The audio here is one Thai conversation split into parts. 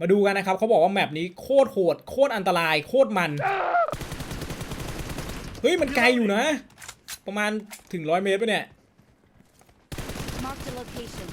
มาดูกันนะครับเขาบอกว่าแมปนี้โคตรโหดโคตรอันตรายโคตรมัน เฮ้ย มันไกลอยู่นะ ประมาณถึงร้อยเมตรปะเนี่ย Marked a location.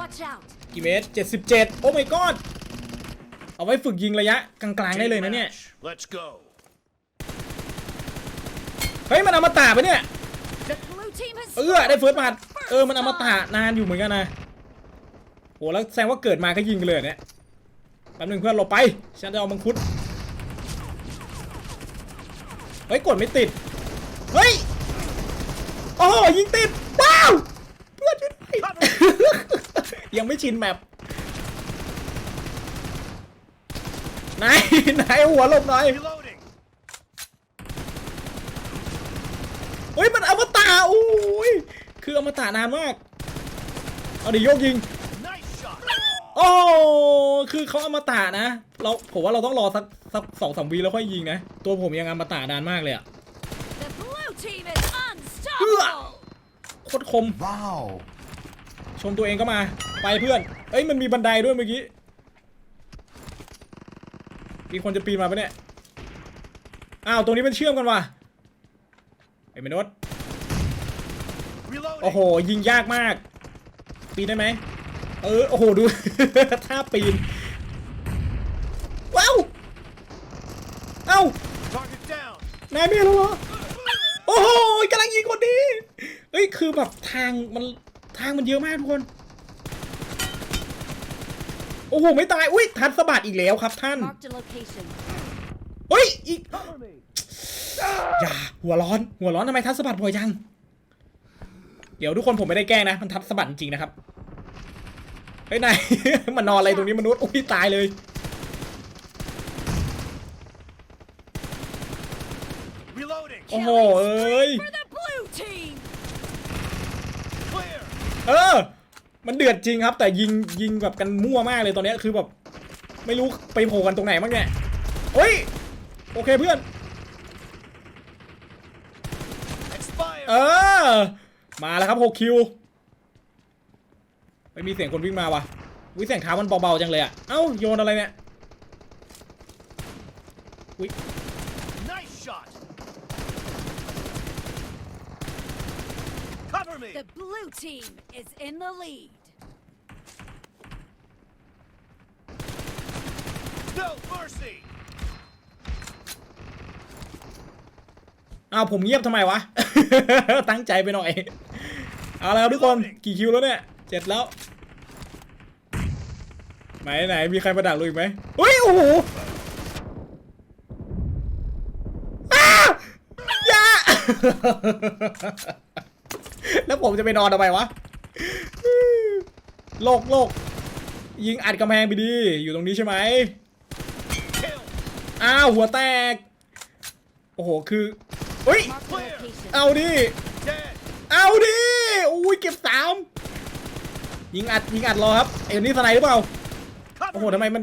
Watch out! กี่เมตร 77 โอ้ my god เอาไว้ฝึกยิงระยะกลางๆได้เลยนะเนี่ย Let's go. เฮ้ย มันอมตะปะเนี่ย The blue team has เออได้เฟิร์สบัตเออ มันอมตะนานอยู่เหมือนกันนะ โหแล้วแสดงว่าเกิดมาก็ยิงกันเลยเหรอเนี่ยแป๊บนึงเพื่อนเราไป ฉันจะเอามังคุด เฮ้ยกดไม่ติด เฮ้ย โอ้โหยิงติดว้าว เพื่อนช่วยด้วยยังไม่ชินแมปนายนายเอาหัวหลบหน่อย Reloading. เฮ้ยมันอมตะโอ้ยคืออมตะนานมาก เอาดิโยกยิง Nice shot. โอ้คือเขาอมตะนะ เราผมว่าเราต้องรอสักสักสองสามวีแล้วค่อยยิงนะ ตัวผมยังอมตะนานมากเลยอะ The blue team is unstoppable! โคตรคม Wow. ชมตัวเองก็มา ไปเพื่อน เอ้ยมันมีบันไดด้วยเมื่อกี้ มีคนจะปีนมาปะเนี่ย อ้าว ตรงนี้มันเชื่อมกันว่ะ ไอ้เมนด Reloading. โอ้โห ยิงยากมาก ปีนได้ไหม เออโอ้โหดู ท่าปีน ว้าว เอ้า Target down. นายไม่รู้เหรอ โอ้โหกำลังยิงคนนี้เฮ้ยคือแบบทางมันทางมันเยอะมากทุกคน โอ้โหไม่ตาย อุ้ยทัดสะบัดอีกแล้วครับท่าน Marked a location. เฮ้ยอีกอย่าหัวร้อน หัวร้อนทำไมทัดสะบัดบ่อยจัง เดี๋ยวทุกคนผมไม่ได้แกล้งนะ มันทัดสะบัดจริงๆนะครับ เฮ้ยนาย มันนอนอะไรตรงนี้มนุษย์อุ้ยตายเลย Reloading. โอ้โหเอ้ย For the blue team! Clear. เออ มันเดือดจริงครับ แต่ยิงยิงแบบกันมั่วมากเลยตอนเนี้ยคือแบบ ไม่รู้ไปโผล่กันตรงไหนบ้างเนี่ยเฮ้ย โอเคเพื่อน Expire. เออ มาแล้วครับ 6 คิว ไม่มีเสียงคนวิ่งมาวะวิเสียงเท้ามันเบาๆจังเลยอะเอ้าโยนอะไรเนี่ยวิ Nice shot. Cover me. The blue team is in the lead. No mercy. อ้าวผมเงียบทำไมวะ ตั้งใจไปหน่อย เอาแล้วทุกคน กี่คิวแล้วเนี่ย เจ็ดแล้ว ไหนไหนมีใครมาดักเราอีกไหมเฮ้ยโอ้โหอย่าแล้วผมจะไปนอนทำไมวะโลกโลกยิงอัดกำแพงไปดี อยู่ตรงนี้ใช่ไหมอ้าวหัวแตก โอ้โหคือเฮ้ย เอาดิ เอาดิ อุ้ยเก็บสามยิงอัดยิงอัดรอครับ เอ็นนี่สไนหรือเปล่า โอ้โห Cover ทำไมมัน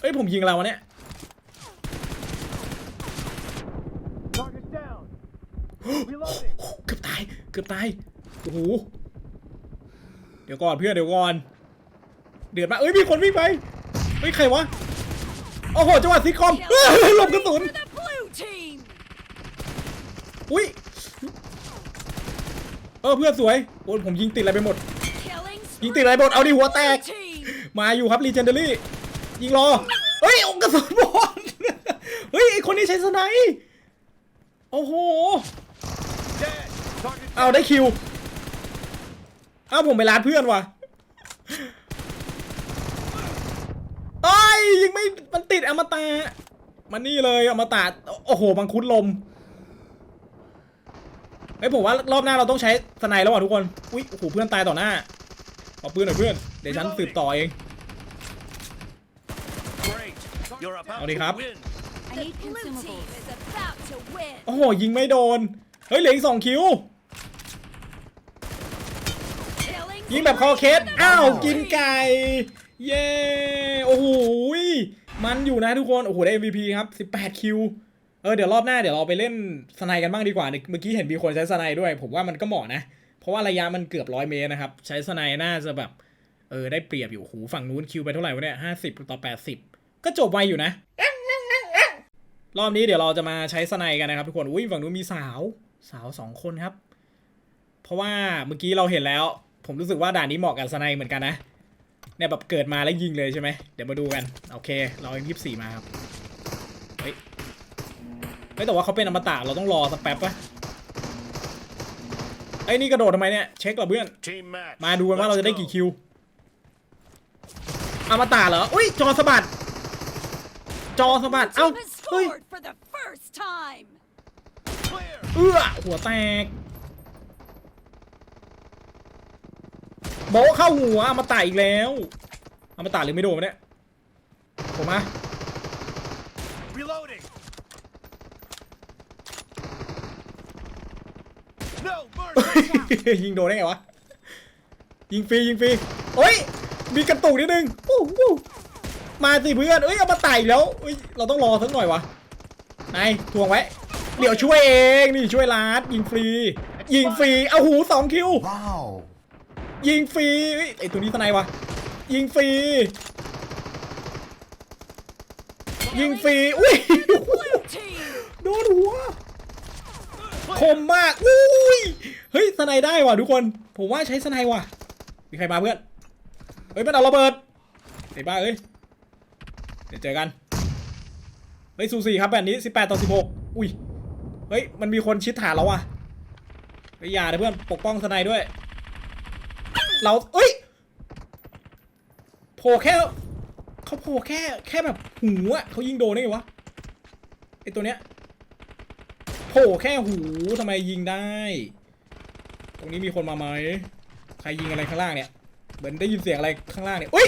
เอ้ยผมยิงเราวะเนี่ย Target down. Reloading. เกือบตายเกือบตายโอ้โหเดี๋ยวก่อนเพื่อนเดี๋ยวก่อน เดือดมากเอ้ยมีคนวิ่งไปเฮ้ยใครวะโอ้โหจังหวะซิทคอมเอ้ยหลบกระสุน For the blue team! อุ้ยเออเพื่อนสวยโอ้ยผมยิงติดอะไรไปหมด Killing ยิงติดอะไรหมดเอาดิหัวแตก blue team! มาอยู่ครับรีเจนเดอรี่ยิงรอ เฮ้ยองกระสุนบอลเฮ้ยไอคนนี้ใช้สไนป์โอ้โหเอาได้คิวเอาผมไปร้านเพื่อนว่ะเอ้ยยิงไม่มันติดอมตะมันนี่เลยอมตะโอ้โหบังคุดลมเฮ้ผมว่ารอบหน้าเราต้องใช้สไนป์แล้วว่ะทุกคน อุ้ยโอ้โหเพื่อนตายต่อหน้า เอาปืนหน่อยเพื่อน เดี๋ยวฉันสืบต่อเอง Great. You're about Howdy, to Hop. win. I The need blue team consumables. is about to win. โอ้โหยิงไม่โดน เฮ้ยเหลืออีกสองคิว Killing ยิงแบบคอเคส อ้าว กินไก่ เย้ โอ้โหยมันอยู่นะทุกคน โอ้โห ได้ MVP ครับ 18 คิว เออ เดี๋ยวรอบหน้าเดี๋ยวเราไปเล่นสไนกันบ้างดีกว่า เมื่อกี้เห็นมีคนใช้สไนด้วย ผมว่ามันก็เหมาะนะเพ ราะว่าระยะมันเกือบร้อยเมตรนะครับ ใช้สไนน่าจะแบบ เออ ได้เปรียบอยู่หูฝั่งนู้นคิวไปเท่าไหร่วะเนี่ยห้าสิบต่อแปดสิบก็จบไวอยู่นะ รอบนี้เดี๋ยวเราจะมาใช้สไนกันนะครับทุกคน อุ้ยฝั่งนู้นมีสาวสาวสองคนครับ เพราะว่าเมื่อกี้เราเห็นแล้ว ผมรู้สึกว่าด่านนี้เหมาะกับสไนเหมือนกันนะเนี่ยแบบเกิดมาแล้วยิงเลยใช่ไหมเดี๋ยวมาดูกัน โอเค เราเอ็มยี่สี่มาครับเฮ้ยเฮ้ยแต่ว่าเขาเป็นอมตะเราต้องรอสักแป๊บปะ ไอ้ยนี่กระโดดทำไมเนี่ย เช็คเหรอเพื่อน Team match. มาดูกันว่าเราจะได้ Let's กี่ go. คิวอมตะเหรอ อุ้ยจอสะบัด จอสะบัด Your เอ้า team has เฮ้ย scored for the first time. Clear. เอื้อหัวแตก โบะเข้าหัวอมตะอีกแล้วอมตะหรือไม่โดนวะเนี่ยผมมา ยิงโดนได้ไงวะ ยิงฟรียิงฟรีโอ้ย มีกระตุกนิดนึงอู้หูมาสิเพื่อนเอ้ยเอามาไต่แล้วเอ้ยเราต้องรอสักหน่อยวะนายทวงไว้ เดี๋ยวช่วยเองนี่ช่วยลาดยิงฟรี ยิงฟรีเอาหูสองคิว Wow. ยิงฟรีเฮ้ยไอตัวนี้ทนายวะยิงฟรียิงฟรีอุ้ย Blue team. โดนหัว คมมากอุ้ยเฮ้ยสไนได้ว่ะทุกคน ผมว่าใช้สไนว่ะ มีใครมาเพื่อน เฮ้ยมันเอาระเบิดไอ้บ้าเอ้ย เดี๋ยวเจอกัน เฮ้ยสูสีครับแบบนี้ 18 ต่อ 16 อุ้ย เฮ้ย มันมีคนชิดฐานเราว่ะเฮ้ยอย่านะเพื่อน ปกป้องสไนด้วย เราเอ้ยโผล่แค่เขาโผล่แค่แค่แบบหูอะเขายิงโดนได้ไงวะไอตัวเนี้ย โผล่แค่หูทำไมยิงได้ ตรงนี้มีคนมาไหมใครยิงอะไรข้างล่างเนี่ยเหมือนได้ยินเสียงอะไรข้างล่างเนี่ยอุ้ย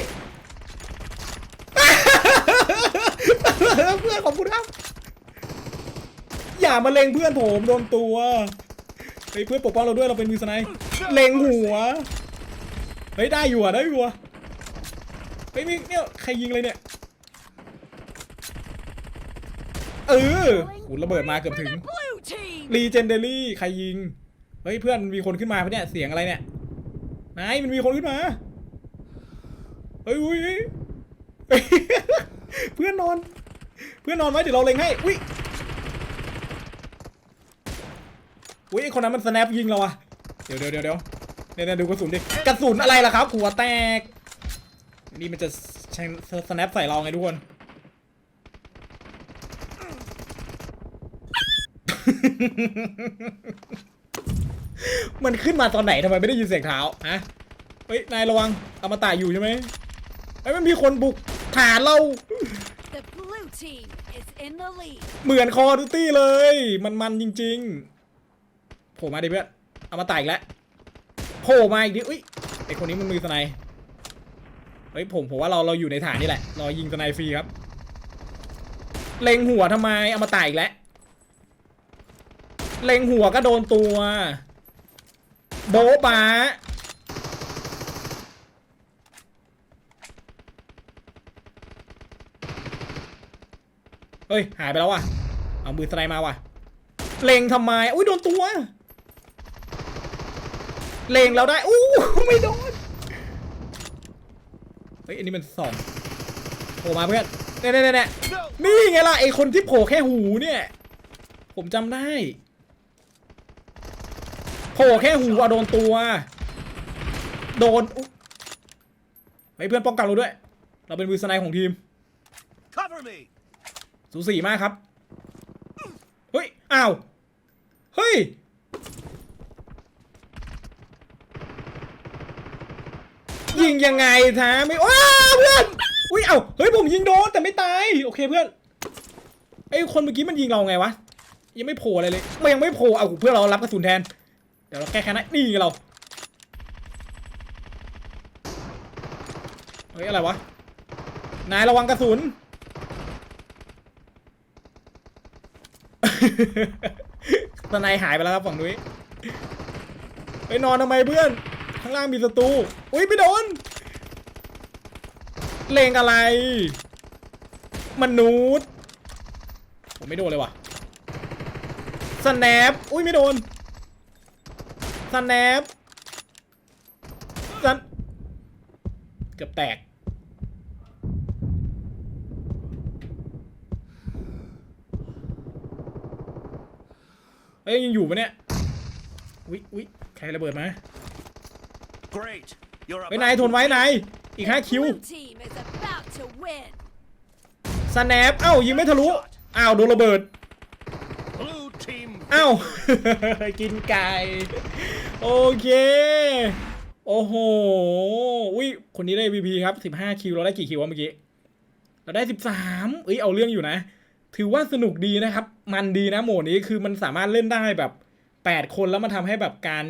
เพื่อนขอบคุณครับอย่ามาเล็งเพื่อนผมโดนตัวเฮ้ยเพื่อนปกป้องเราด้วยเราเป็นมือสไนป์เล็งหัวเฮ้ยได้อยู่อะได้อยู่อะเฮ้ยมีเนี่ยใครยิงเลยเนี่ยเออหูระเบิดมาเกือบถึง รีเจนเดอรี่ใครยิง เฮ้ยเพื่อนมีคนขึ้นมาปะเนี่ยเสียงอะไรเนี่ยนายมันมีคนขึ้นมา เฮ้ยอุ้ยเฮ้ยเพื่อนนอน เพื่อนนอนไว้เดี๋ยวเราเล็งให้ อุ้ยอุ้ยไอคนนั้นมันสแนปยิงเราอะเดี๋ยวเดี๋ยวเดี๋ยวเดี๋ยวเนี่ยดูกระสุนดิ กระสุนอะไรล่ะครับหัวแตก นี่มันจะแสแนปใส่เราไงทุกคน มันขึ้นมาตอนไหนทำไมไม่ได้ยินเสียงเท้าฮะเฮ้ยนายระวังอมตะอยู่ใช่ไหมเฮ้ยมันมีคนบุกฐานเรา The blue team is in the lead. เหมือนคอดูตี้เลย มันมันจริงๆโผล่มาดิเพื่อนเอามาตายอีกแล้วโผล่มาอีกดิอุ้ยไอคนนี้มันมือสไนด์เฮ้ยผมผมว่าเราเราอยู่ในฐานนี่แหละรอยิงสไนด์ฟรีครับ เล็งหัวทำไมเอามาตายอีกแล้ว เล็งหัวก็โดนตัว โบ๊ะบาเฮ้ย หายไปแล้วว่ะ เอามือสไนด์มาว่ะ เล็งทำไม อุ้ยโดนตัว เล็งแล้วได้ อู้ ไม่โดน เฮ้ย อันนี้มันสองโผล่มาเพื่อนเนี่ยเนี่ยเนี่ยนี่ไงล่ะ ไอคนที่โผล่แค่หูเนี่ย ผมจำได้ ผล่แค่หูอะโดนตัว โดนอุ๊ยเฮ้ยเพื่อนป้องกันเราด้วย เราเป็นมือสไนด์ของทีม Cover me. สูสีมากครับ เฮ้ย อ้าว เฮ้ย ยิงยังไงท้าไม่ว้าวเพื่อน อุ้ย เอ้า เฮ้ย ผมยิงโดนแต่ไม่ตาย โอเคเพื่อน ไอ้คนเมื่อกี้มันยิงเราไงวะ ยังไม่โผล่อะไรเลย มันยังไม่โผล่ เอาเพื่อนเรารับกระสุนแทน เดี๋ยวเราแก้แค้นให้นี่ไงเรา เฮ้ย อะไรวะ นายระวังกระสุน ตนายหายไปแล้วครับฝั่งนุ้ยไปนอนทำไมเพื่อน ข้างล่างมีศัตรู อุ้ยไม่โดน เลงอะไร มนุษย์ ผมไม่โดนเลยว่ะสแนป อุ้ยไม่โดน สแนปสันเกือบแตก เอ้ยยังอยู่ปะเนี่ยวิวิใครระเบิดมา Great. You're เฮ้ย about นายทนไว้ to นายอีกห้า The คิว blue team is about to win. สแนปเอ้ายิงไม่ทะลุ อ้าวโดนระเบิด Blue team. เอ้ากินไก่ โอเค โอ้โห อุ้ย คนนี้ได้ VP ครับ 15 คิว เราได้กี่คิววะเมื่อกี้ เราได้ 13เอ้ย เอาเรื่องอยู่นะ ถือว่าสนุกดีนะครับ มันดีนะโหมดนี้ คือมันสามารถเล่นได้แบบ 8 คนแล้วมันทำให้แบบการ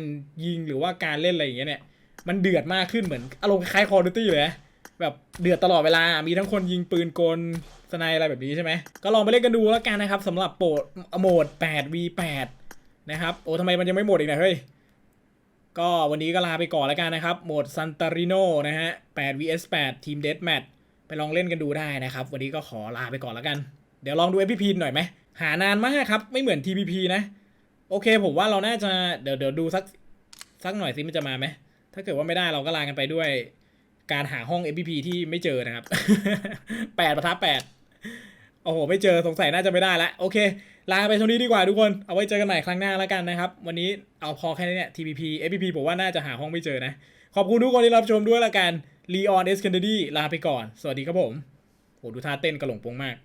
ยิงหรือว่าการเล่นอะไรอย่างเงี้ยเนี่ย มันเดือดมากขึ้นเหมือนอารมณ์คล้ายคอร์ดิตี้เลยนะแบบเดือดตลอดเวลา มีทั้งคนยิงปืนกลสไนอะไรแบบนี้ใช่ไหม ก็ลองไปเล่นกันดูแล้วกันนะครับสำหรับโปรโหมด 8v8 นะครับ โอ้ทำไมมันยังไม่หมดอีกนะเฮ้ย ก็วันนี้ก็ลาไปก่อนแล้วกันนะครับ โหมดซันตาริโนนะฮะ 8 vs 8 ทีมเด a แมทไปลองเล่นกันดูได้นะครับ วันนี้ก็ขอลาไปก่อนแล้วกัน เดี๋ยวลองดู FPP หน่อยไหม หานานมากครับ ไม่เหมือน TPP นะ โอเคผมว่าเราน่าจะ เดี๋ยวเดี๋ยวดูสักสักหน่อยสิมันจะมาไหม ถ้าเกิดว่าไม่ได้เราก็ลากันไปด้วย การหาห้อง FPP ที่ไม่เจอนะครับ 8ประทับ8 โอ้โห ไม่เจอสงสัยน่าจะไม่ได้ละโอเค ลาไปช่วงนี้ดีกว่าทุกคน เอาไว้เจอกันใหม่ครั้งหน้าแล้วกันนะครับ วันนี้เอาพอแค่นี้เนี่ย TPP FPP ผมว่าน่าจะหาห้องไม่เจอนะ ขอบคุณทุกคนที่รับชมด้วยละกัน Leon S. Kennedy ลาไปก่อน สวัสดีครับผมโหดูท่าเต้นกระหลงปงมาก